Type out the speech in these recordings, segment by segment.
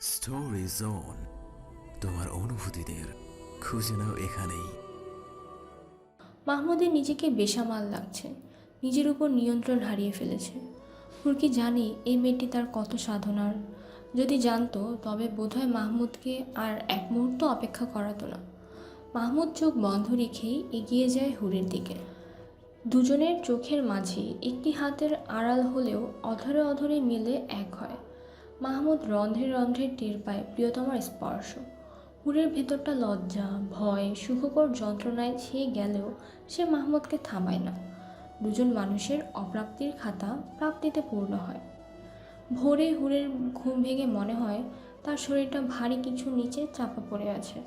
Story zone তোমার অনুভূতিদের খুঁজে নাও এখানেই। মাহমুদের নিজেকে বেসামাল লাগছে, নিজের উপর নিয়ন্ত্রণ হারিয়ে ফেলেছে। হুরকি জানে এই মেয়েটি তার কত সাধনার। যদি জানতো, তবে বোধহয় মাহমুদকে আর এক মুহূর্ত অপেক্ষা করাতো না। মাহমুদ চোখ বন্ধ রেখেই এগিয়ে যায় হুরের দিকে। দুজনের চোখের মাঝে একটি হাতের আড়াল হলেও অধরে অধরে মিলে এক হয়। মাহমুদ রন্ধ্রে রন্ধ্রে টের পায় প্রিয়তমার স্পর্শ। হুরের ভেতরটা লজ্জা, ভয়, সুখকর যন্ত্রণায় ছেয়ে গেলেও সে মাহমুদকে থামায় না। দুজন মানুষের অপ্রাপ্তির খাতা প্রাপ্তিতে পূর্ণ হয়। ভোরে হুরের ঘুম ভেঙে মনে হয় তার শরীরটা ভারী কিছু নিচে চাপা পড়ে আছে।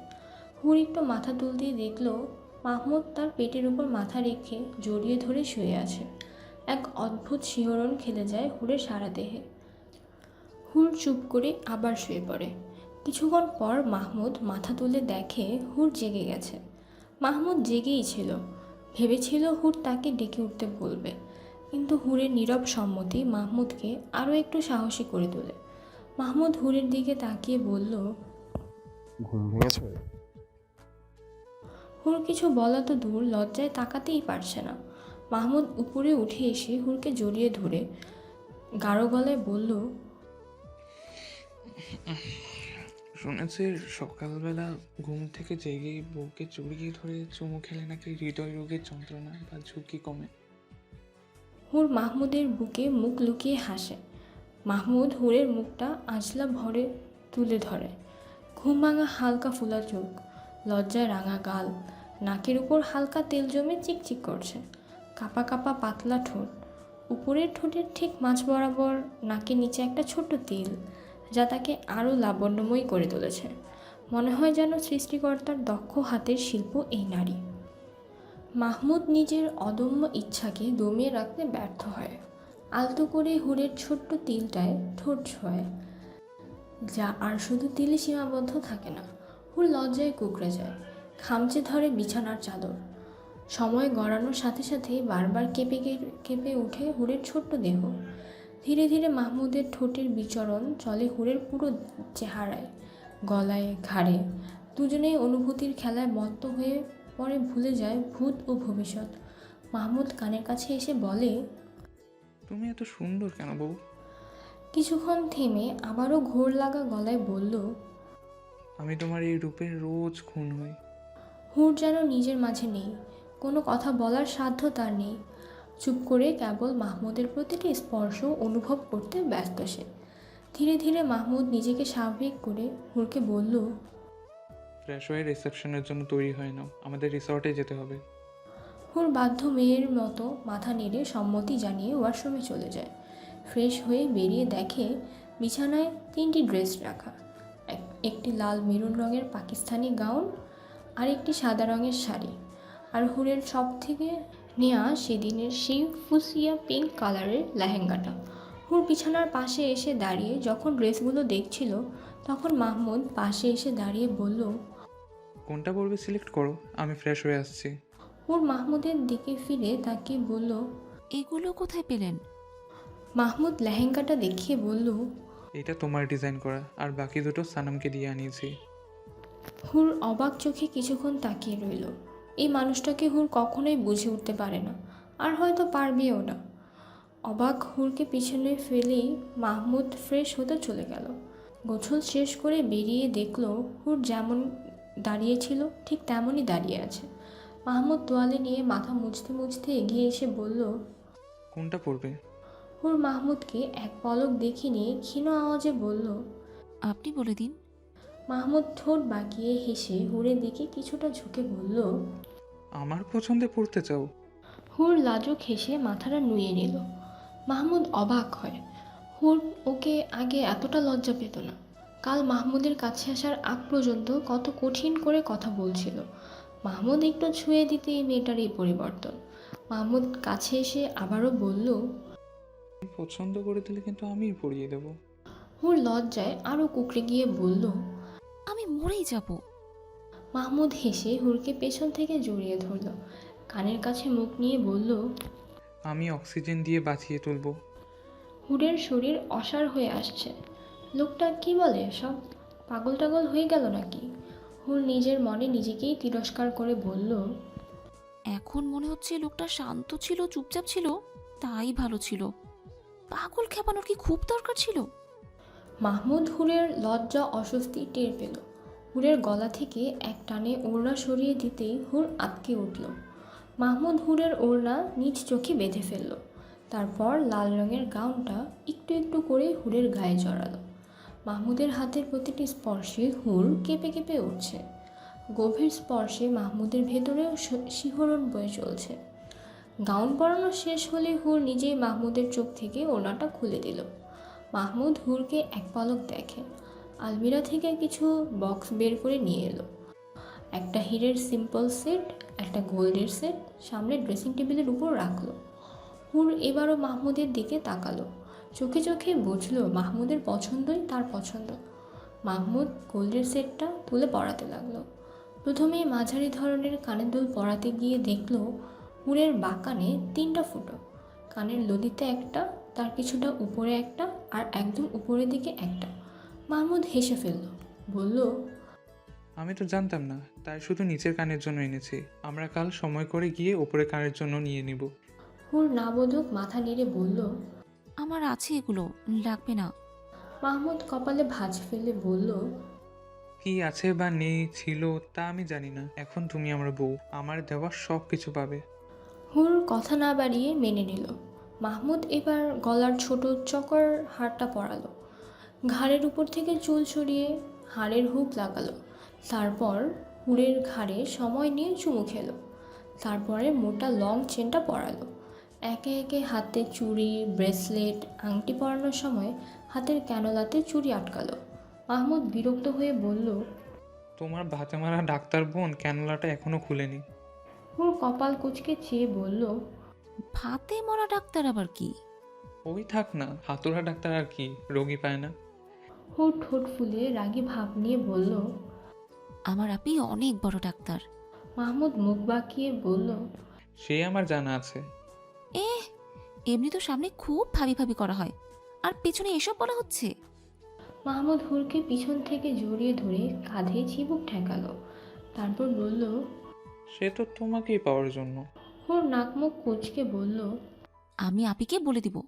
হুর একটু মাথা তুলতেই দেখল মাহমুদ তার পেটের উপর মাথা রেখে জড়িয়ে ধরে শুয়ে আছে। এক অদ্ভুত শিহরণ খেলে যায় হুরের সারা দেহে। হুর চুপ করে আবার শুয়ে পড়ে। কিছুক্ষণ পর মাহমুদ মাথা তুলে দেখে হুর জেগে গেছে। মাহমুদ জেগেই ছিল। ভেবেছিল হুর তাকে ডেকে উঠতে বলবে। কিন্তু হুরের নীরব সম্মতি মাহমুদকে আরও একটু সাহসী করে তোলে। মাহমুদ হুরের দিকে তাকিয়ে বলল ঘুম ভেঙেছে? হুর কিছু বলা তো দূর লজ্জায় তাকাতেই পারছে না। মাহমুদ উপরে উঠে এসে হুরকে জড়িয়ে ধরে গাঢ় গলায় বলল শুনেছি সকালবেলা ঘুম থেকে জেগে বউকে জড়িয়ে ধরে চুমু খেলে নাকি হৃদয় রোগের যন্ত্রণা বা ঝুঁকি কমে? হুর মাহমুদের বুকে মুখ লুকিয়ে হাসে। মাহমুদ হুরের মুখটা আঁচলা ভরে তুলে ধরে। ঘুম ভাঙা হালকা ফুলা চোখ, লজ্জায় রাঙা গাল, নাকের উপর হালকা তেল জমে চিকচিক করছে। কাপা কাপা পাতলা ঠোঁট, উপরের ঠোঁটের ঠিক মাঝ বরাবর নাকের নিচে একটা ছোট্ট তিল। যা তাকে আরও লাবণ্যময়ী করে তুলেছে। মনে হয় যেন সৃষ্টিকর্তার দক্ষ হাতের শিল্প এই নারী। মাহমুদ নিজের অদম্য ইচ্ছাকে দমিয়ে রাখতে ব্যর্থ হয়। আলতো করে হুরের ছোট্ট তিলটায় ঠোঁট ছোঁয় যা আর শুধু তিলে সীমাবদ্ধ থাকে না, হুর লজ্জায় কুকড়ে যায়। খামচে ধরে বিছানার চাদর। সময় গড়ানোর সাথে সাথে বারবার কেঁপে কেঁপে উঠে হুরের ছোট্ট দেহ। ধীরে ধীরে মাহমুদের ঠোঁটের বিচরণ চলে হুরের পুরো চেহারায় গলায় ঘাড়ে। দুজনেই অনুভূতির খেলায় মত্ত হয়ে পরে ভুলে যায় ভূত ও ভবিষ্যৎ। মাহমুদ কানের কাছে এসে বলে তুমি এত সুন্দর কেন বউ? কিছুক্ষণ থেমে আবারও ঘোর লাগা গলায় বলল আমি তোমার এই রূপে রোজ খুন হই। হুর যেন নিজের মাঝে নেই। কোনো কথা বলার সাধ্য তার নেই। চুপ করে কেবল মাহমুদের প্রতিটি স্পর্শ অনুভব করতে ব্যস্ত সে। ধীরে ধীরে মাহমুদ নিজেকে স্বাভাবিক করে হুরকে বলল ফ্রেশ হয়ে রিসেপশনের জন্য তৈরি হয় না আমাদের রিসর্টে যেতে হবে। হুর বাধ্য মেয়ের মতো মাথা নেড়ে সম্মতি জানিয়ে ওয়াশরুমে চলে যায়। ফ্রেশ হয়ে বেরিয়ে দেখে বিছানায় তিনটি ড্রেস রাখা। এক- একটি লাল মেরুন রঙের পাকিস্তানি গাউন আর একটি সাদা রঙের শাড়ি। আর হুরের সব থেকে নেওয়া সেদিনের সেই ফুসিয়া পিঙ্ক কালারের লেহেঙ্গাটা। হুর বিছানার পাশে এসে দাঁড়িয়ে যখন ড্রেসগুলো দেখছিল তখন মাহমুদ পাশে এসে দাঁড়িয়ে বলল কোনটা পড়বে সিলেক্ট করো আমি ফ্রেশ হয়ে আসছি। হুর মাহমুদের দিকে ফিরে তাকে বলল এগুলো কোথায় পেলেন? মাহমুদ লেহেঙ্গাটা দেখিয়ে বলল এটা তোমার ডিজাইন করা আর বাকি দুটো সানামকে দিয়ে আনিয়েছি। হুর অবাক চোখে কিছুক্ষণ তাকিয়ে রইল। এই মানুষটাকে হুর কখনোই বুঝে উঠতে পারে না আর হয়তো পারবেও না। অবাক হুরকে পিছনে ফেলেই মাহমুদ ফ্রেশ হতে চলে গেল। গোছল শেষ করে বেরিয়ে দেখল হুর যেমন দাঁড়িয়েছিল ঠিক তেমনই দাঁড়িয়ে আছে। মাহমুদ তোয়ালে নিয়ে মাথা মুছতে মুছতে এগিয়ে এসে বলল কোনটা পড়বে? হুর মাহমুদকে এক পলক দেখে নিয়ে ক্ষীণ আওয়াজে বলল আপনি বলে দিন মাহমুদ ঠোঁট বাঁকিয়ে হেসে হুরের দিকে কিছুটা ঝুঁকে বলল আমার পছন্দে পড়তে চাও। হুর লাজুক হেসে মাথাটা নুয়ে নিল। মাহমুদ অবাক হয়। হুর ওকে আগে এতটা লজ্জা পেত না। কাল মাহমুদের কাছে আসার আগ পর্যন্ত কত কঠিন করে কথা বলছিল। মাহমুদ একটু ছুঁয়ে দিতে এই মেয়েটার এই পরিবর্তন। মাহমুদ কাছে এসে আবারও বলল পছন্দ করে দিলে কিন্তু আমি পড়িয়ে দেবো। হুর লজ্জায় আরও কুকড়ে গিয়ে বলল আমি মরেই যাব। মাহমুদ হেসে হুরকে পেছন থেকে জড়িয়ে ধরল। কানের কাছে মুখ নিয়ে বলল আমি অক্সিজেন দিয়ে বাঁচিয়ে তুলবো। হুরের শরীর অসাড় হয়ে আসছে। লোকটা কি বলে সব? পাগল টাগল হয়ে গেল নাকি? হুর নিজের মনে নিজেকেই তিরস্কার করে বলল এখন মনে হচ্ছে লোকটা শান্ত ছিল চুপচাপ ছিল তাই ভালো ছিল। পাগল খেপানোর কি খুব দরকার ছিল? মাহমুদ হুরের লজ্জা অস্বস্তি টের পেল। হুরের গলা থেকে এক টানে ওড়না সরিয়ে দিতেই হুর আটকে উঠল। মাহমুদ হুরের ওড়না নিজ চোখে বেঁধে ফেলল। তারপর লাল রঙের গাউনটা একটু একটু করে হুরের গায়ে জড়ালো। মাহমুদের হাতের প্রতিটি স্পর্শে হুর কেঁপে কেঁপে উঠছে। গভীর স্পর্শে মাহমুদের ভেতরেও শিহরণ বয়ে চলছে। গাউন পরানো শেষ হলে হুর নিজেই মাহমুদের চোখ থেকে ওড়নাটা খুলে দিল। মাহমুদ হুরকে এক পলক দেখে। আলমিরা থেকে কিছু বক্স বের করে নিয়ে এলো। একটা হীরের সিম্পল সেট, একটা গোল্ডের সেট সামনে ড্রেসিং টেবিলের উপর রাখল। হুর এবারও মাহমুদের দিকে তাকালো। চোখে চোখে বুঝলো মাহমুদের পছন্দই তার পছন্দ। মাহমুদ গোল্ডের সেটটা তুলে পরাতে লাগল। প্রথমে মাঝারি ধরনের কানের দুল পরাতে গিয়ে দেখল হুরের বাঁকানে তিনটা ফুটো। কানের লদিতে একটা তার কিছুটা উপরে একটা আর একদম উপরের দিকে একটা। মাহমুদ হেসে ফেলল বলল আমি তো জানতাম না তাই শুধু নিচের কানের জন্য এনেছি। আমরা কাল সময় করে গিয়ে ওপরে কানের জন্য নিয়ে নিব। হুর না বোধক মাথা নেড়ে বলল আমার আছে এগুলো লাগবে না। মাহমুদ কপালে ভাঁজ ফেলে বলল কি আছে বা নেই ছিল তা আমি জানি না। এখন তুমি আমার বউ আমার দেওয়া সব কিছু পাবে। হুর কথা না বাড়িয়ে মেনে নিল। মাহমুদ এবার গলার ছোট চকর হারটা পরালো। ঘাড়ের উপর থেকে চুল সরিয়ে হাড়ের হুক লাগালো। তারপর হুরের ঘাড়ে সময় নিয়ে চুমু খেলো। তারপরে মোটা লং চেনটা পরালো। একে একে হাতে চুড়ি ব্রেসলেট আংটি পরানোর সময় হাতের ক্যানোলাতে চুড়ি আটকালো। মাহমুদ বিরক্ত হয়ে বলল তোমার ভাতে মারা ডাক্তার বোন ক্যানোলাটা এখনও খুলেনি। হুর কপাল কুচকে চেয়ে বলল ভাতে মরা ডাক্তার আবার কি? ওই থাক না হাতুড়া ডাক্তার আর কি রোগী পায় না। হুর ঠোঁট ফুলিয়ে রাগী ভাব নিয়ে বলল আমার আপি অনেক বড় ডাক্তার। মাহমুদ মুখ বাঁকিয়ে বলল সে আমার জানা আছে। এ এমনি তো সামনে খুব ভাবি ভাবি করা হয়। আর পেছনে এসব বলা হচ্ছে? মাহমুদ হুরকে পিছন থেকে জড়িয়ে ধরে কাঁধে চিবুক ঠেকালো। তারপর বলল সে তো তোমাকেই পাওয়ার জন্য। হুর নাক মুখ কুচকে বলল আমি আপিকে বলে দিব।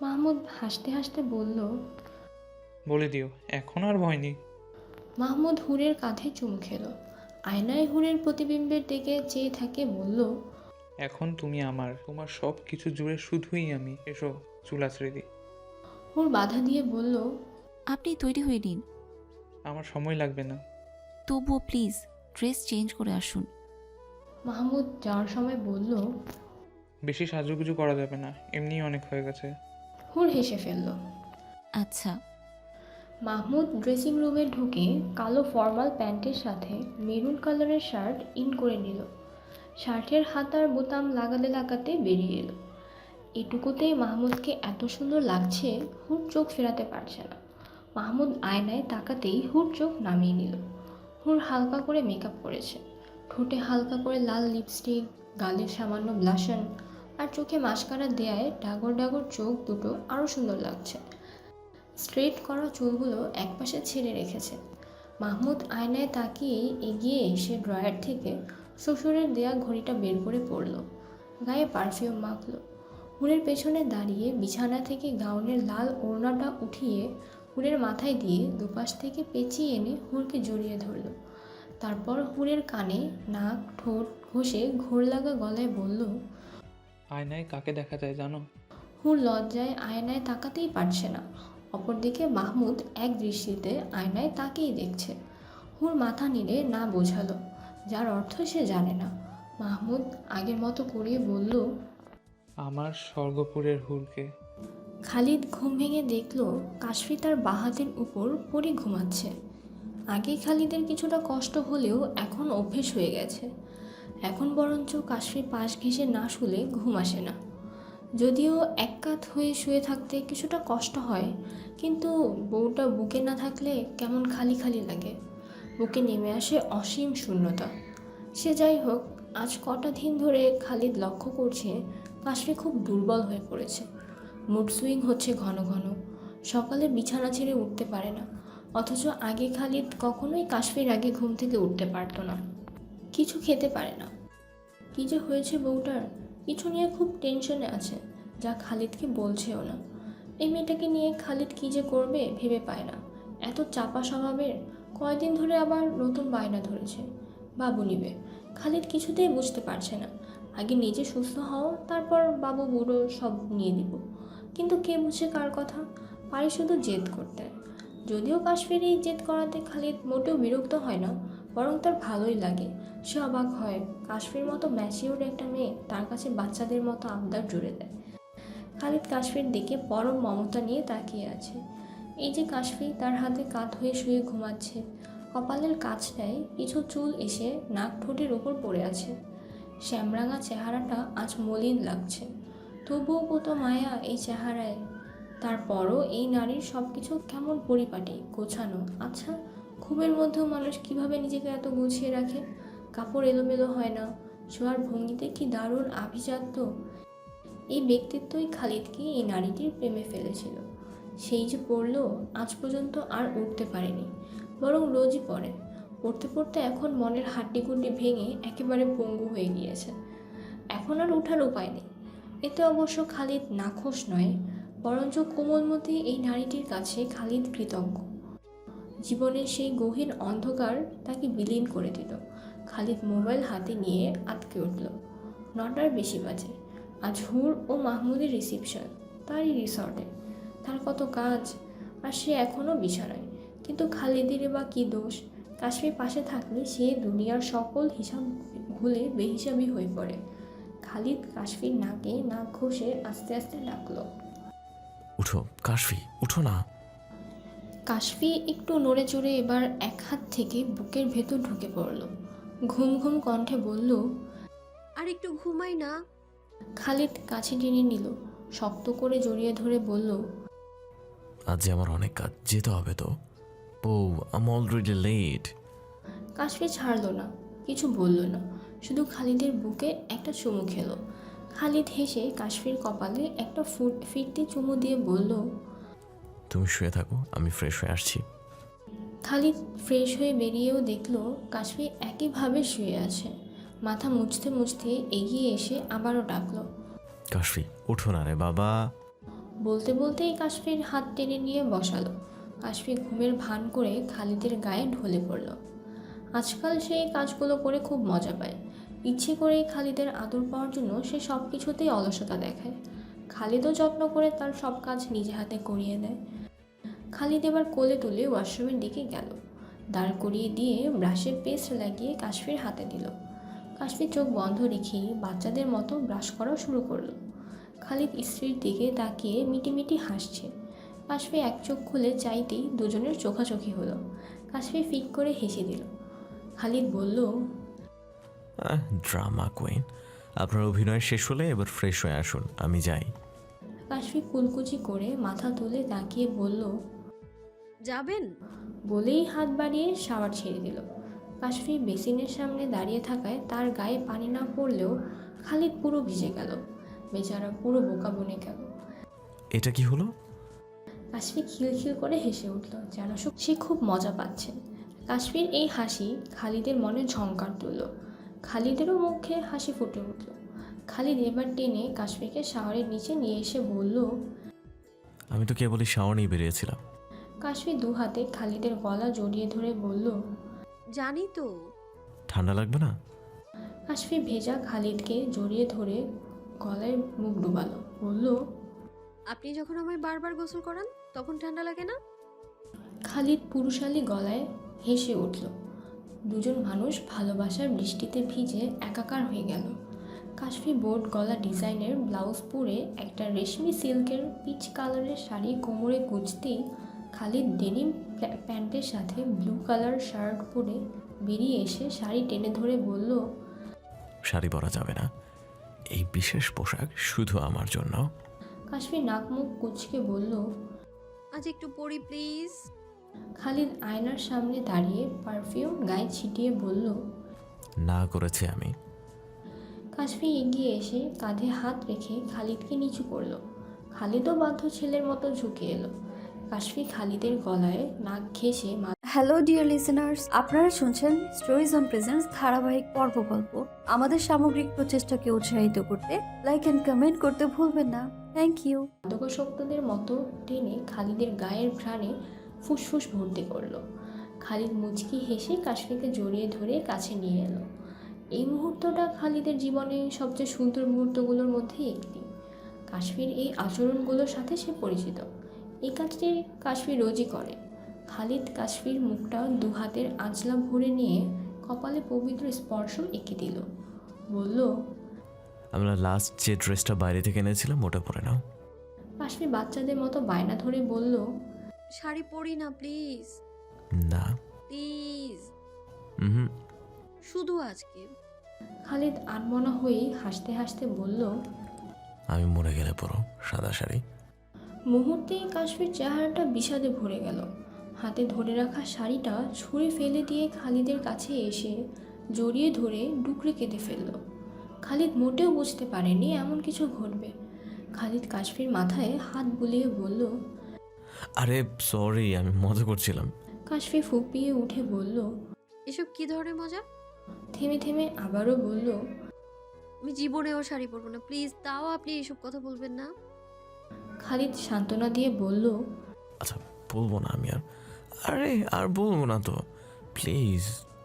মাহমুদ হাসতে হাসতে বলল বলে দিও এখন আর ভয় নেই। মাহমুদ হুরের কাঁধে চুমু খেলো। আয়নায় হুরের প্রতিবিম্বের দিকে চেয়ে থাকে বলল এখন তুমি আমার তোমার সব কিছু জুড়ে শুধুই আমি। এসো চুল আছড়ে দিই। হুর বাধা দিয়ে বলল আপনি তৈরি হয়ে নিন। আমার সময় লাগবে না। তবুও প্লিজ ড্রেস চেঞ্জ করে আসুন। মাহমুদ যাওয়ার সময় বলল বেশি সাজুগুজু করা যাবে না এমনিই অনেক হয়ে গেছে। হুর হেসে ফেলল। আচ্ছা। মাহমুদ ড্রেসিং রুমে ঢুকে কালো ফর্মাল প্যান্টের সাথে মেরুন কালারের শার্ট ইন করে নিল। শার্টের হাতার বোতাম লাগাতে লাগাতে বেরিয়ে এলো। এটুকুতেই মাহমুদকে এত সুন্দর লাগছে হুর চোখ ফেরাতে পারছে না। মাহমুদ আয়নায় তাকাতেই হুর চোখ নামিয়ে নিল। হুর হালকা করে মেকআপ করেছে। ঠোঁটে হালকা করে লাল লিপস্টিক গালে সামান্য ব্লাশন আর চোখে মাস্কারা দেয়ায় ডাগর ডাগর চোখ দুটো আরও সুন্দর লাগছে। স্ট্রেট করা চুলগুলো একপাশে ছেড়ে রেখেছে। মাহমুদ আয়নায় তাকিয়ে এগিয়ে এসে ড্রয়ার থেকে শ্বশুরের দেয়া ঘড়িটা বের করে পড়ল। গায়ে পারফিউম মাখল। হুরের পেছনে দাঁড়িয়ে বিছানা থেকে গাউনের লাল ওড়নাটা উঠিয়ে হুরের মাথায় দিয়ে দুপাশ থেকে পেঁচিয়ে এনে হুরকে জড়িয়ে ধরল। তারপর হুরের কানে নাক ঠোঁট ঘষে ঘোর লাগা গলায় বলল আয়নায় কাকে দেখা যায় জানো? হুর লজ্জায় আয়নায় তাকাতেই পারছে না। অপরদিকে মাহমুদ এক দৃষ্টিতে আয়নায় তাকিয়ে দেখছে। হুর মাথা নিড়ে না বোঝালো যার অর্থ সে জানে না। মাহমুদ আগের মতো করিয়ে বলল আমার স্বর্গপুরের হুলকে খালিদ ঘুম ভেঙে দেখল কাশফি তার বাহাতের উপর পড়ে ঘুমাচ্ছে। আগে খালিদের কিছুটা কষ্ট হলেও এখন অভ্যেস হয়ে গেছে। এখন বরঞ্চ কাশফি পাশ ঘেঁষে না শুলে ঘুম আসে না। যদিও এক কাত হয়ে শুয়ে থাকতে কিছুটা কষ্ট হয়, কিন্তু বউটা বুকে না থাকলে কেমন খালি খালি লাগে। বুকে নেমে আসে অসীম শূন্যতা। সে যাই হোক, আজ কটা দিন ধরে খালিদ লক্ষ্য করছে কাশফি খুব দুর্বল হয়ে পড়েছে। মুড সুইং হচ্ছে ঘন ঘন। সকালে বিছানা ছেড়ে উঠতে পারে না। অথচ আগে খালিদ কখনোই কাশ্মীর আগে ঘুম থেকে উঠতে পারতো না। কিছু খেতে পারে না। কী যে হয়েছে বউটার, কিছু নিয়ে খুব টেনশনে আছে, যা খালিদকে বলছেও না। এই মেয়েটাকে নিয়ে খালিদ কী যে করবে ভেবে পায় না। এত চাপা স্বভাবের, কয়দিন ধরে আবার নতুন বায়না ধরেছে। বাবু নিবে। খালিদ কিছুতেই বুঝতে পারছে না। আগে নিজে সুস্থ হও, তারপর বাবু বুড়ো সব নিয়ে দিব কিন্তু কে বুঝে কার কথা? পারে শুধু জেদ করতে। যদিও কাশ্মীর জেদ করাতে খালিদ মোটেও বিরক্ত হয় না, বরং তার ভালোই লাগে। সে অবাক হয়, কাশ্মীর মতো ম্যাচিওর একটা মেয়ে তার কাছে বাচ্চাদের মতো আবদার জুড়ে দেয়। খালিদ কাশ্মীর দিকে পরম মমতা নিয়ে তাকিয়ে আছে। এই যে কাশ্মীর তার হাতে কাত হয়ে শুয়ে ঘুমাচ্ছে, কপালের কাছটায় কিছু চুল এসে নাক ঠোঁটের ওপর পড়ে আছে। শ্যামরাঙা চেহারাটা আজ মলিন লাগছে। তবুও কত মায়া এই চেহারায় তারপরও এই নারীর সব কিছু কেমন পরিপাটি, গোছানো? আচ্ছা ঘুমের মধ্যেও মানুষ কীভাবে নিজেকে এত গুছিয়ে রাখে? কাপড় এলোমেলো হয় না। শোয়ার ভঙ্গিতে কি দারুণ আভিজাত্য? এই ব্যক্তিত্বই খালিদকে এই নারীটির প্রেমে ফেলেছিল? সেই যে পড়ল, আজ পর্যন্ত আর উঠতে পারেনি। বরং রোজই পড়ে। পড়তে পড়তে এখন মনের হাড্ডিগুড্ডি ভেঙে একেবারে পঙ্গু হয়ে গিয়েছে। এখন আর ওঠার উপায় নেই। এতে অবশ্য খালিদ নাখোশ নয়। বরঞ্চ কোমলমতি এই নারীটির কাছে খালিদ কৃতজ্ঞ। জীবনের সেই গহীন অন্ধকার তাকে বিলীন করে দিল। খালিদ মোবাইল হাতে নিয়ে আটকে উঠল। নটার বেশি বাজে। আজ হুর ও মাহমুদের রিসিপশন, তারই রিসর্টে। তার কত কাজ, আর সে এখনও বিছানায়। কিন্তু খালিদেরই বা কী দোষ? কাশ্মীর পাশে থাকলে সে দুনিয়ার সকল হিসাব ভুলে বেহিসাবি হয়ে পড়ে। খালিদ কাশ্মীর নাকে নাক ঘষে আস্তে আস্তে ডাকলো। উঠো কাশফি উঠো না। কাশফি একটু নড়ে চড়ে এবার এক হাত থেকে বুকের ভেতর ঢুকে পড়ল। ঘুম ঘুম কণ্ঠে বলল আর একটু ঘুমাই না। খালিদ কাছে টেনে নিল শক্ত করে জড়িয়ে ধরে বলল আজ যে আমার অনেক কাজ যেতে হবে তো। Oh I'm already late Kashfi ছাড়ল না কিছু বলল না। শুধু খালিদের বুকে একটা চুমু খেলো। খালিদ হেসে কাশফির কপালে একটা ফুট ফিরতি চুমু দিয়ে বলল তুমি শুয়ে থাকো আমি ফ্রেশ হয়ে আসছি। খালিদ ফ্রেশ হয়ে বেরিয়েও দেখল কাশ্মীর একইভাবে শুয়ে আছে। মাথা মুছতে মুছতে এগিয়ে এসে আবারও ডাকলো কাশফি উঠো না রে বাবা। বলতে বলতেই কাশ্মীর হাত টেনে নিয়ে বসালো। কাশ্মীর ঘুমের ভান করে খালিদের গায়ে ঢলে পড়ল। আজকাল সে এই কাজগুলো করে খুব মজা পায়। ইচ্ছে করেই খালিদের আদর পাওয়ার জন্য সে সব কিছুতেই অলসতা দেখায়। খালিদও যত্ন করে তার সব কাজ নিজে হাতে করিয়ে দেয় খালিদ এবার কোলে তুলে ওয়াশরুমের দিকে গেল। দাঁড় করিয়ে দিয়ে ব্রাশের পেস্ট লাগিয়ে কাশ্মীর হাতে দিল। কাশ্মীর চোখ বন্ধ রেখেই বাচ্চাদের মতো ব্রাশ করা শুরু করল। খালিদ স্ত্রীর দিকে তাকিয়ে মিটিমিটি হাসছে। কাশ্মীর এক চোখ খুলে চাইতেই দুজনের চোখাচোখি হলো। কাশ্মীর ফিক করে হেসে দিল। খালিদ বলল ড্রামা কুইন আপনার অভিনয় শেষ হলে এবার ফ্রেশ হয়ে আসুন আমি যাই। কাশ্মীর কুলকুচি করে মাথা তুলে তাকিয়ে বলল যাবেন? বলেই হাত বাড়িয়ে শাওয়ার ছেড়ে দিল। কাশ্মীর বেসিনের সামনে দাঁড়িয়ে থাকায় তার গায়ে পানি না পড়লেও খালিদ পুরো ভিজে গেল। বেচারা পুরো বোকা বনে গেল। এটা কি হলো? কাশ্মীর খিলখিল করে হেসে উঠল যেন সে খুব মজা পাচ্ছে। কাশ্মীর এই হাসি খালিদের মনে ঝঙ্কার তুলল। খালিদেরও মুখে হাসি ফুটে উঠল। খালিদ এবার টেনে কাশ্মীরকে শাওয়ারের নিচে নিয়ে এসে বলল আমি তো কেবলই শাওয়ার নিয়ে বেরিয়েছিলাম। কাশ্মীর দু হাতে খালিদের গলা জড়িয়ে ধরে বলল জানি তো। ঠান্ডা লাগবে না? কাশ্মীর ভেজা খালিদকে জড়িয়ে ধরে গলায় মুখ ডুবালো বলল আপনি যখন আমায় বারবার গোসল করান তখন ঠান্ডা লাগে না? খালিদ পুরুষালী গলায় হেসে উঠল দুজন মানুষ ভালোবাসার বৃষ্টিতে ভিজে একাকার হয়ে গেল। কাশ্মী বোর্ড গলা ডিজাইনের ব্লাউজ পরে একটা রেশমি সিল্কের পিচ কালারের শাড়ি কোমরে গুজতেই খালিদ ডেনিম প্যা- প্যান্টের সাথে ব্লু কালার শার্ট পরে বেরিয়ে এসে শাড়ি টেনে ধরে বলল শাড়ি পরা যাবে না। এই বিশেষ পোশাক শুধু আমার জন্য। কাশ্মীর নাক মুখ কুচকে বলল আজ একটু পড়ি প্লিজ। খালিদ আয়নার সামনে দাঁড়িয়ে পারফিউম গায়ে ছিটিয়ে বলল না করেছি আমি। কাশ্মীর এগিয়ে এসে কাঁধে হাত রেখে খালিদকে নিচু করল। খালিদও বাধ্য ছেলের মতো ঝুঁকে এলো। কাশফি খালিদের গলায় নাক ঘেঁষে হ্যালো ডিয়ার লিসেনার্স আপনারা শুনছেন স্টোরিজ অন প্রেজেন্স ধারাবাহিক পর্ব গল্প। আমাদের সামগ্রিক প্রচেষ্টাকে উৎসাহিত করতে লাইক অ্যান্ড কমেন্ট করতে ভুলবেন না। থ্যাংক ইউ মাদকাসক্তদের মতো টেনে খালিদের গায়ের ঘ্রাণে ফুসফুস ভর্তি করল। খালিদ মুচকি হেসে কাশ্মীরকে জড়িয়ে ধরে কাছে নিয়ে এলো। এই মুহূর্তটা খালিদের জীবনে সবচেয়ে সুন্দর মুহূর্তগুলোর মধ্যে একটি। কাশ্মীর এই আচরণগুলোর সাথে সে পরিচিত। এই কাজটি কাশ্মীর রোজই করে। খালিদ কাশ্মীর মুখটা দু হাতের আঁচলা ভরে নিয়ে কপালে পবিত্র স্পর্শ এঁকে দিল। বলল আমরা লাস্ট যে ড্রেসটা বাইরে থেকে এনেছিলাম ওটা পরে নাও। কাশ্মীর বাচ্চাদের মতো বায়না ধরে বলল শাড়ি পরি না প্লিজ না। প্লিজ হুম শুধু আজকে। খালিদ আনমনা হয়ে হাসতে হাসতে বলল আমি মরে গেলে পরো সাদা শাড়ি। মুহূর্তেই কাশ্মীর চেহারাটা বিষাদে ভরে গেল। হাতে ধরে রাখা শাড়িটা ছুঁড়ে ফেলে দিয়ে খালিদের কাছে এসে জড়িয়ে ধরে ডুকরে কেঁদে ফেলল। খালিদ মোটেও বুঝতে পারেনি এমন কিছু ঘটবে। খালিদ কাশ্মীর মাথায় হাত বুলিয়ে বলল আরে সরি আমি মজা করছিলাম। কাশ্মীর ফুপিয়ে উঠে বলল এসব কি ধরনের মজা? থেমে থেমে আবারও বলল আমি জীবনেও শাড়ি পরবো না। প্লিজ তাও আপনি এসব কথা বলবেন না। খালিদ সান্ত্বনা দিয়ে বলল আচ্ছা বলব না আমি আর। আরে আর বলব না তো। প্লিজ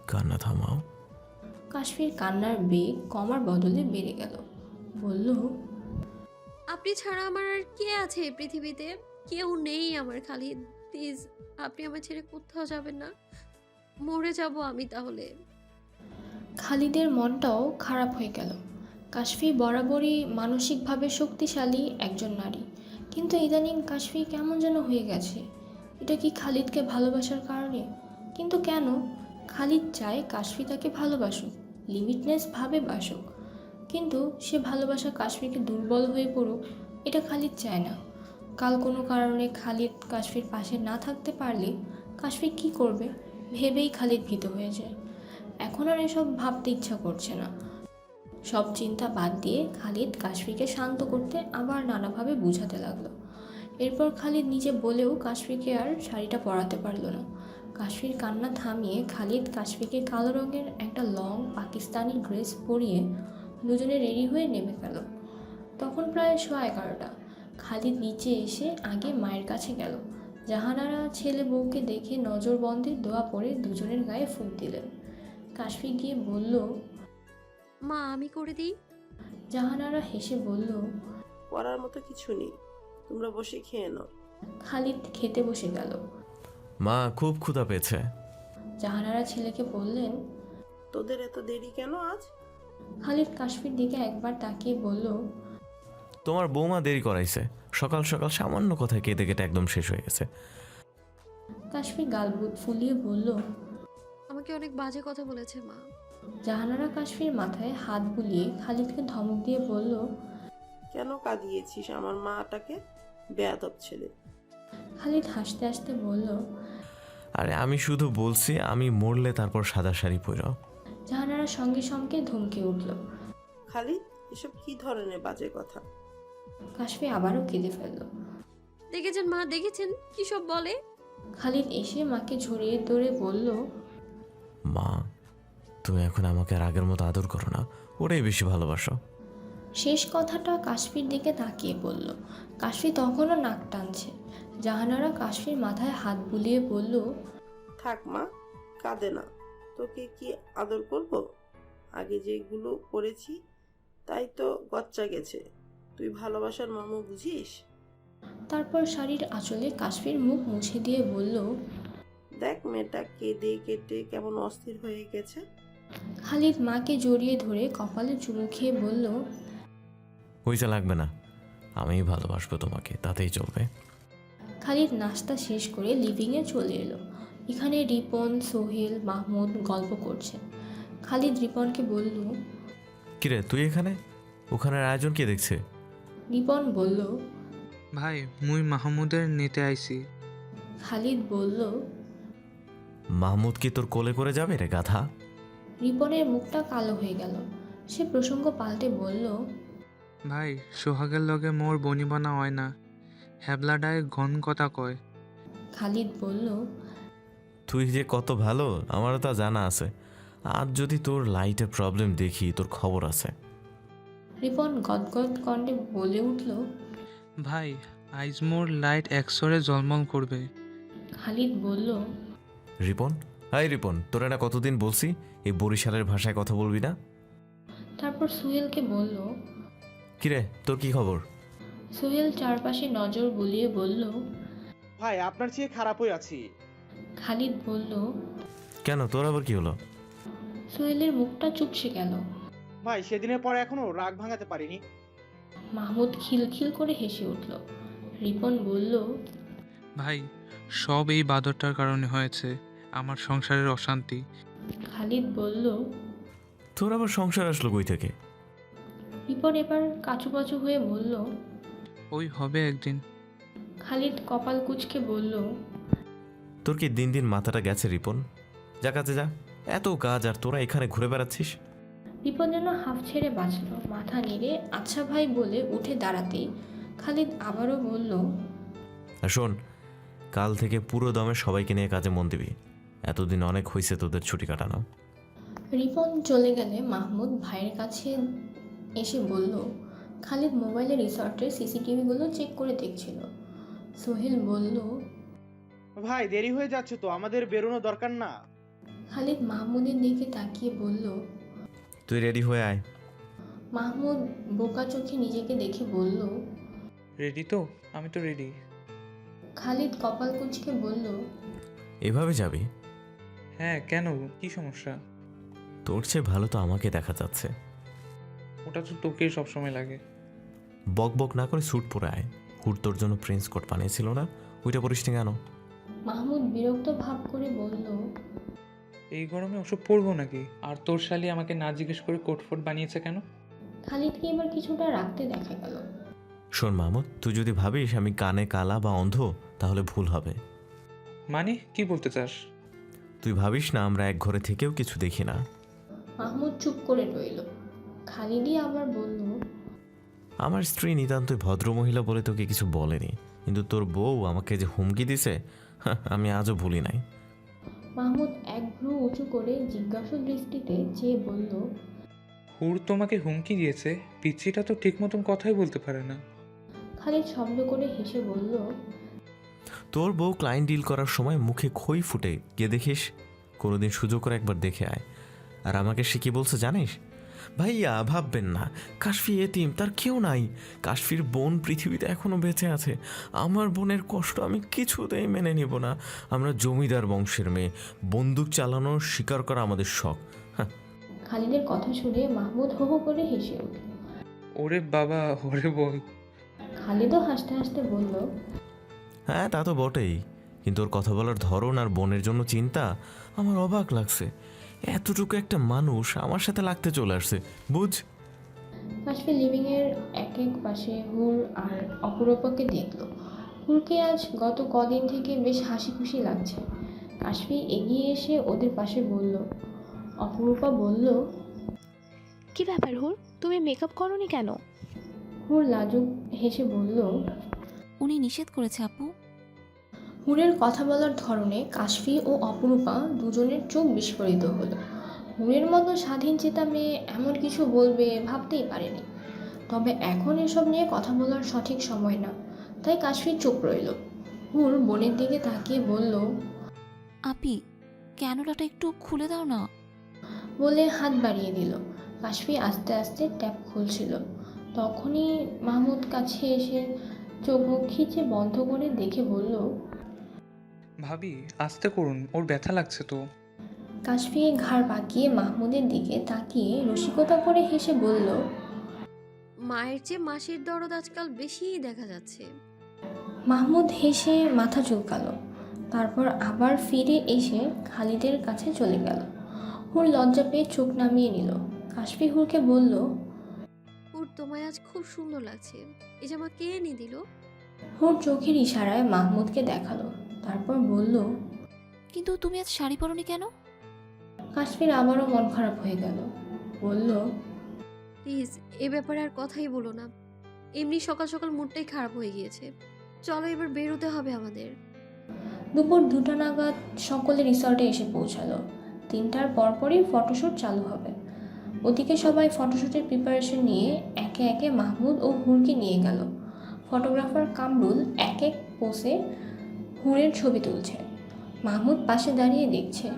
কান্না থামাও। কাশ্মীর কান্নার বেগ কমার বদলে বেড়ে গেল। বলল আপনি ছাড়া আমার আর কে আছে এই পৃথিবীতে? কেউ নেই আমার খালি। প্লিজ, আপনি আমার ছেড়ে কোথাও যাবেন না। মরে যাব আমি তাহলে। খালিদের মনটাও খারাপ হয়ে গেল। কাশফি বরাবরই মানসিকভাবে শক্তিশালী একজন নারী। কিন্তু ইদানিং কাশফি কেমন যেন হয়ে গেছে। এটা কি খালিদকে ভালোবাসার কারণে? কিন্তু কেন? খালিদ চায় কাশফি তাকে ভালোবাসুক লিমিটনেস ভাবে বাসুক। কিন্তু সে ভালোবাসা কাশ্মীরকে দুর্বল হয়ে পড়ুক, এটা খালিদ চায় না। কাল কোনো কারণে খালিদ কাশ্মীর পাশে না থাকতে পারলে কাশ্মীর কি করবে? ভেবেই খালিদ ভীত হয়ে যায়। এখন আর এসব ভাবতে ইচ্ছা করছে না। সব চিন্তা বাদ দিয়ে খালিদ কাশ্মীরকে শান্ত করতে আবার নানাভাবে বোঝাতে লাগল। এরপর খালিদ নিজে বলেও কাশ্মীরকে আর শাড়িটা পরাতে পারল না। কাশ্মীর কান্না থামিয়ে খালিদ কাশ্মীরকে কালো রঙের একটা লং পাকিস্তানি ড্রেস পরিয়ে দুজনে রেডি হয়ে নেমে গেল। তখন প্রায় সোয়া এগারোটা। খালিদ নিচে এসে আগে মায়ের কাছে গেল। জাহানারা ছেলে বউকে দেখে নজর বন্ধে দোয়া পড়ে দুজনের গায়ে ফুট দিলেন। কাশ্মীর গিয়ে বলল মা আমি করে দিই। জাহানারা হেসে বলল করার মতো কিছু নেই তোমরা বসে খেয়ে নাও। খালিদ খেতে বসে গেল। মা খুব ক্ষুধা পেয়েছে। জাহানারা ছেলেকে বললেন তোদের এত দেরি কেন আজ? খালিদ কাশ্মীর দিকে একবার তাকিয়ে বলল তোমার বৌমা দেরি করাইছে। সকাল সকাল সামান্য কথায় কেটে কেটে একদম শেষ হয়ে গেছে। কাশ্মীর গাল বু- ফুলিয়ে বলল আমাকে অনেক বাজে কথা বলেছে মা। জাহানারা কাশ্মীর মাথায় হাত বুলিয়ে খালিদকে ধমক দিয়ে বলল কেন কাঁদিয়েছিস আমার মাটাকে? বেয়াদব ছেলে। খালিদ হাসতে হাসতে বলল আরে আমি শুধু বলছি আমি মরলে তারপর সাদা শাড়ি পরাও জাহানারা সঙ্গে সঙ্গে ধমকে উঠল। খালিদ এসব কি ধরনের বাজে কথা? কাশ্মীর আবারও কেঁদে ফেলল। দেখেছেন মা দেখেছেন কি সব বলে? খালিদ এসে মাকে ঝরিয়ে ধরে বলল মা তুমি এখন আমাকে আর আগের মতো আদর করো না ওটাই বেশি ভালোবাসো। শেষ কথাটা কাশ্মীর দিকে তাকিয়ে বলল। কাশ্মীর তখনও নাক টানছে। জাহানারা কাশ্মীর মাথায় হাত বুলিয়ে বলল থাক মা কাঁদে না। তোকে কি আদর করব? আগে যেগুলো করেছি তাই তো গচ্চা গেছে। তুই ভালোবাসার মর্ম বুঝিস? তারপর শাড়ির আঁচলে কাশ্মীর মুখ মুছে দিয়ে বলল দেখ মেয়েটা কেঁদে কেটে কেমন অস্থির হয়ে গেছে। খালিদ মাকে জড়িয়ে ধরে কপালে চুমু খেয়ে বলল হইতে লাগবে না আমিই ভালোবাসবো তোমাকে তাতেই চলবে। খালিদ নাস্তা শেষ করে লিভিংয়ে চলে এলো। এখানে রিপন সোহেল মাহমুদ গল্প করছে। খালিদ রিপনকে বলল কিরে তুই এখানে? ওখানের আয়োজন কে দেখছে? রিপন বলল ভাই মুই মাহমুদের নিতে আইছি। খালিদ বলল মাহমুদ কি তোর কোলে করে যাবে রে গাধা? রিপনের মুখটা কালো হয়ে গেল। সে প্রসঙ্গ পাল্টে বলল ভাই সোহাগের লগে মোর বনিবনা হয় না। হ্যাবলাডায় ঘন কথা কয়। খালিদ বলল তুই যে কত ভালো আমারও তা জানা আছে। আর যদি তোর লাইটে প্রবলেম দেখি তোর খবর আছে। রিপন গদগদ কণ্ঠে বলে উঠল ভাই আইজমোর লাইট একসরে জলমল করবে। খালিদ বলল রিপন হাই রিপন তোরা না কতদিন বলছি এই বরিশালের ভাষায় কথা বলবি না? তারপর সোহেলকে বলল কিরে তোর কি খবর? সোহেল চারপাশে নজর বুলিয়ে বলল ভাই আপনার চেয়ে খারাপ খারাপই আছি। খালিদ বলল কেন তোর আবার কি হলো? সোহেলের মুখটা চুপসে গেল। ভাই সেদিনের পর এখনও রাগ ভাঙাতে পারিনি। মাহমুদ খিলখিল করে হেসে উঠল। রিপন বলল ভাই সব এই বাদরটার কারণে হয়েছে। আমার সংসারের অশান্তি। খালিদ বলল তোর আবার সংসার আসলো কই থেকে? রিপন এবার কাচুপাচু হয়ে বলল ওই হবে একদিন। খালিদ কপাল কুচকে বলল তোর কি দিন দিন মাথাটা গেছে রিপন? যা কাছে যা। এত কাজ আর তোরা এখানে ঘুরে বেড়াচ্ছিস? রিপন যেন হাফ ছেড়ে বাঁচল মাথা নেড়ে আচ্ছা ভাই বলে উঠে দাঁড়াতেই খালিদ আবারও বলল শোন কাল থেকে পুরো দমে সবাইকে নিয়ে কাজে মন দিবি। এতদিন অনেক হয়েছে তোদের ছুটি কাটানো। রিপন চলে গেলে মাহমুদ ভাইয়ের কাছে এসে বলল খালিদ মোবাইলে রিসর্টের সিসিটিভিগুলো চেক করে দেখছিল। সোহেল বলল ভাই দেরি হয়ে যাচ্ছে তো আমাদের বেরোনো দরকার না। খালিদ মাহমুদের দিকে তাকিয়ে বলল তুই রেডি হয়ে আয়। মাহমুদ বোকা চোখে নিজেকে দেখে বলল রেডি তো? আমি তো রেডি খালিদ কপাল কুচকে বলল এভাবে যাবি? হ্যাঁ কেন? কি সমস্যা? তোর চেয়ে ভালো তো আমাকে দেখা যাচ্ছে। ওটা তো তোকেই সবসময় লাগে। বক বক না করে স্যুট পরে আয়। হুট তোর জন্য প্রিন্স কোট বানিয়েছিল না? ওইটা পরিস কেন? মাহমুদ বিরক্ত ভাব করে বলল এই গরমে ওসব পরবো নাকি? আর তোর শালি আমাকে না জিজ্ঞেস করে কোট ফোট বানিয়েছে কেন? খালিদকে এবার কিছুটা রাখতে দেখা গেল। শোন মামুদ তুই যদি ভাবিস আমি কানে কালা বা অন্ধ তাহলে ভুল হবে। মানে কি বলতে চাস? তুই ভাবিস না আমরা এক ঘরে থেকেও কিছু দেখি না। মাহমুদ চুপ করে রইল। খালিদই আবার বলল আমার স্ত্রী নিতান্তই ভদ্রমহিলা বলে তোকে কিছু বলেনি কিন্তু তোর বউ আমাকে যে হুমকি দিছে আমি আজও ভুলি নাই। মাহমুদ এক ভ্রু উঁচু করে জিজ্ঞাসু দৃষ্টিতে চেয়ে বলল হুর তোমাকে হুমকি দিয়েছে। পিচ্ছিটা তো ঠিক মতন কথাই বলতে পারে না। খালিদ শব্দ করে হেসে বলল তোর বউ ক্লায়েন্ট ডিল করার সময় মুখে খই ফুটে। গিয়ে দেখিস কোনোদিন সুযোগ করে একবার দেখে আয়। আর আমাকে সে কি বলছে জানিস? ভাইয়া ভাববেন না। কাশফি এতিম তার কেউ নাই। কাশফির বোন পৃথিবীতে এখনও বেঁচে আছে। আমার বোনের কষ্ট আমি কিছুতেই মেনে নিব না। আমরা জমিদার বংশের মেয়ে। বন্দুক চালানোর শিকার করা আমাদের শখ। হ্যাঁ খালিদের কথা শুনে মাহমুদ হো হো করে হেসে উঠল। ওরে বাবা ওরে বল খালিদও হাসতে হাসতে বলল হ্যাঁ তা তো বটেই। কিন্তু ওর কথা বলার ধরন আর বোনের জন্য চিন্তা আমার অবাক লাগছে। এতটুকু একটা মানুষ আমার সাথে লাগতে চলে আসছে বুঝ? কাশফি লিভিংয়ের এক এক পাশে হুর আর অপরূপাকে দেখল। হুরকে আজ গত কদিন থেকে বেশ হাসি খুশি লাগছে। কাশফি এগিয়ে এসে ওদের পাশে বলল অপরূপা বলল কি ব্যাপার হুর? তুমি মেকআপ করনি কেন? হুর লাজুক হেসে বলল উনি নিষেধ করেছে আপু। হুরের কথা বলার ধরনে কাশফি ও অপরূপা দুজনের চোখ বিস্ফোরিত হলো। হুরের মতো স্বাধীন চেতা মেয়ে এমন কিছু বলবে ভাবতেই পারেনি। তবে এখন এসব নিয়ে কথা বলার সঠিক সময় না তাই কাশফি চোখ রইল। হুর বোনের দিকে তাকিয়ে বলল আপি ক্যানোলাটা একটু খুলে দাও না? বলে হাত বাড়িয়ে দিল। কাশফি আস্তে আস্তে ট্যাপ খুলছিল। তখনই মাহমুদ কাছে এসে চোখ খিচে বন্ধ করে দেখে বলল ভাবি আস্তে করুন ওর ব্যথা লাগছে তো। কাশফি ঘাড় বাঁকিয়ে মাহমুদের দিকে তাকিয়ে রসিকতা করে হেসে বলল মায়ের চেয়ে মাসির দরদ আজকাল বেশিই দেখা যাচ্ছে। মাহমুদ হেসে মাথা চুলকালো তারপর আবার ফিরে এসে খালিদের কাছে চলে গেল। হুর লজ্জা পেয়ে চোখ নামিয়ে নিল। কাশফি হুরকে বলল ওর তোমায় আজ খুব সুন্দর লাগছে। এ জামা কে এনে দিল। হুর চোখের ইশারায় মাহমুদকে দেখাল। তারপর বলল কিন্তু তুমি আজ শাড়ি পরনি কেন? কাশ্মীর আমারও মন খারাপ হয়ে গেল। বলল প্লিজ এ ব্যাপারে আর কথাই বলো না। এমনি সকাল সকাল মুডটাই খারাপ হয়ে গিয়েছে। চলো এবার বেরোতে হবে আমাদের। দুপুর দুটা নাগাদ সকলে রিসর্টে এসে পৌঁছালো। তিনটার পরপরই ফটোশ্যুট চালু হবে। ওদিকে সবাই ফটোশ্যুটের প্রিপারেশন নিয়ে একে একে মাহমুদ ও হুরকে নিয়ে গেল। ফটোগ্রাফার কামরুল এক এক পোসে হুরের ছবি তুলছে। মাহমুদ পাশে দাঁড়িয়ে দেখছে,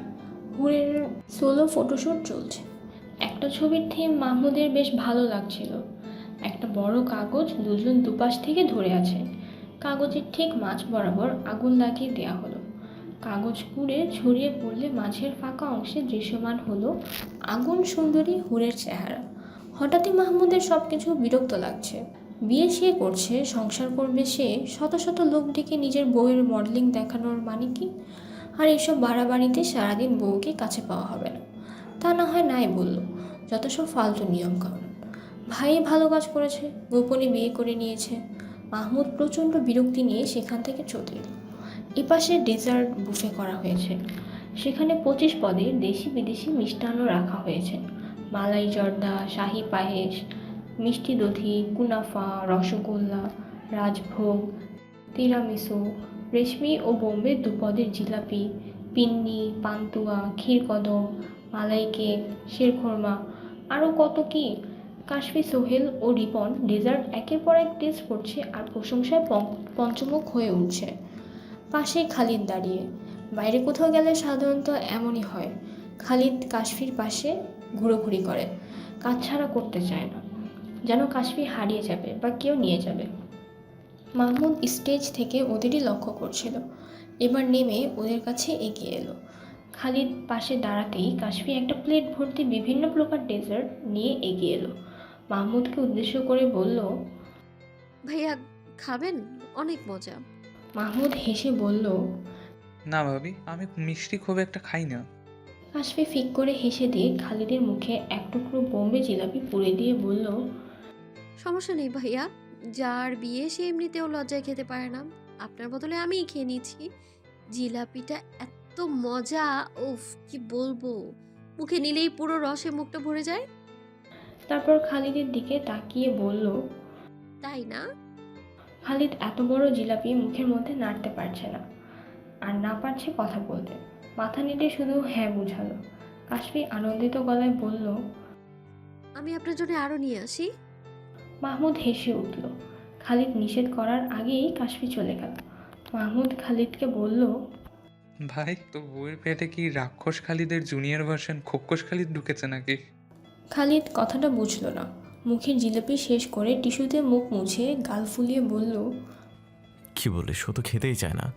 হুরের সোলো ফটোশ্যুট চলছে। একটা ছবির থিম মাহমুদের বেশ ভালো লাগছিল। একটা বড় কাগজ দুজন দুপাশ থেকে ধরে আছে। কাগজের ঠিক মাছ বরাবর আগুন লাগিয়ে দেওয়া হলো। কাগজ পুড়ে ছড়িয়ে পড়লে মাঝের ফাঁকা অংশে দৃশ্যমান হলো আগুন সুন্দরী হুরের চেহারা। হঠাৎই মাহমুদের সব কিছু বিরক্ত লাগছে। বিয়ে সে করছে, সংসার করবে সে, শত শত লোক ডেকে নিজের বউয়ের মডেলিং দেখানোর মানে কি? আর এসব বাড়াবাড়িতে সারাদিন বউকে কাছে পাওয়া হবে না। তা না হয় নাই বলল, যত সব ফালতু নিয়ম কানুন ভাই ভালো কাজ করেছে, গোপনে বিয়ে করে নিয়েছে। মাহমুদ প্রচণ্ড বিরক্তি নিয়ে সেখান থেকে চলে এলো। এপাশে ডেজার্ট বুফে করা হয়েছে। সেখানে পঁচিশ পদে দেশি বিদেশি মিষ্টান্ন রাখা হয়েছে। মালাই জর্দা, শাহি পায়েস মিষ্টি দধি কুনাফা, রসগোল্লা, রাজভোগ, তিরামিসু, রেশমি ও বোম্বে দুপদের জিলাপি, পিন্নি, পান্তুয়া, ক্ষীরকদম, মালাই কেক, শেরখোরমা, আরও কত কি? কাশফি সোহেল ও রিপন ডেজার্ট একের পর এক টেস্ট করছে আর প্রশংসায় পঞ্চমুখ হয়ে উঠছে। পাশে খালিদ দাঁড়িয়ে। বাইরে কোথাও গেলে সাধারণত এমনই হয়। খালিদ কাশফির পাশে ঘুরোঘুরি করে। কাজ ছাড়া করতে চায় না। যেন কাশ্মীর হারিয়ে যাবে বা কেউ নিয়ে যাবে। মাহমুদ স্টেজ থেকে ওদেরই লক্ষ্য করছিল। এবার নেমে ওদের কাছে এগিয়ে এলো। খালিদ পাশে দাঁড়াতেই কাশফি একটা প্লেট ভর্তি বিভিন্ন প্রকার ডেজার্ট নিয়ে এগিয়ে এলো। মাহমুদকে উদ্দেশ্য করে বলল ভাইয়া খাবেন? অনেক মজা। মাহমুদ হেসে বলল না ভাবি আমি মিষ্টি খুব একটা খাই না। কাশফি ফিক করে হেসে দিয়ে খালিদের মুখে এক টুকরো বোম্বে জিলাপি পুড়ে দিয়ে বলল সমস্যা নেই ভাইয়া। যার বিয়ে সে এমনিতেও লজ্জায় খেতে পারে না। আপনার বদলে আমিই খেয়ে নিচ্ছি। জিলাপিটা এত মজা উফ কি বলব? মুখে নিলেই পুরো রসে মুখটা ভরে যায়। তারপর খালিদের দিকে তাকিয়ে বলল তাই না? খালিদ এত বড় জিলাপি মুখের মধ্যে নাড়তে পারছে না। আর না পারছে কথা বলতে। মাথা নেড়ে শুধু হ্যাঁ বুঝালো। কাশফি আনন্দিত গলায় বলল আমি আপনার জন্য আরও নিয়ে আসি। মাহমুদ হেসে উঠল। খালিদ নিষেধ করার আগেই কাশফি চলে গেল। মাহমুদ খালিদকে বলল ভাই তো বউয়ের পেটে কি রাক্ষস খালিদের জুনিয়র ভার্সন খোক্ষস খালিদ ঢুকেছে নাকি? খালিদ কথাটা বুঝলো না। মুখের জিলাপি শেষ করে টিস্যুতে মুখ মুছে গাল ফুলিয়ে বলল কি বলিস ও তো খেতেই চায় না।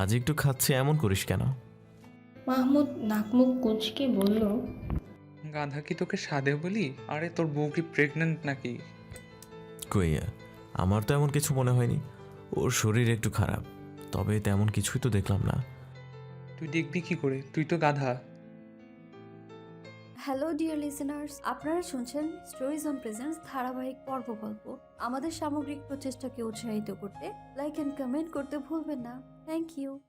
আজ একটু খাচ্ছে এমন করিস কেন? মাহমুদ নাকমুখ কুচকে বলল গাধা কি তোকে সাদে বলি? আরে তোর বউ কি প্রেগনেন্ট নাকি? কইয়া। আমার তো এমন কিছু মনে হয়নি। ওর শরীর একটু খারাপ তবে তেমন কিছুই তো দেখলাম না। তুই দেখবি কি করে? তুই তো গাধা। হ্যালো ডিয়ার লিসেনার্স আপনারা শুনছেন স্টোরিজ অন প্রেজেন্স ধারাবাহিক পর্ব গল্প। আমাদের সামগ্রিক প্রচেষ্টাকে উৎসাহিত করতে লাইক অ্যান্ড কমেন্ট করতে ভুলবেন না। Thank you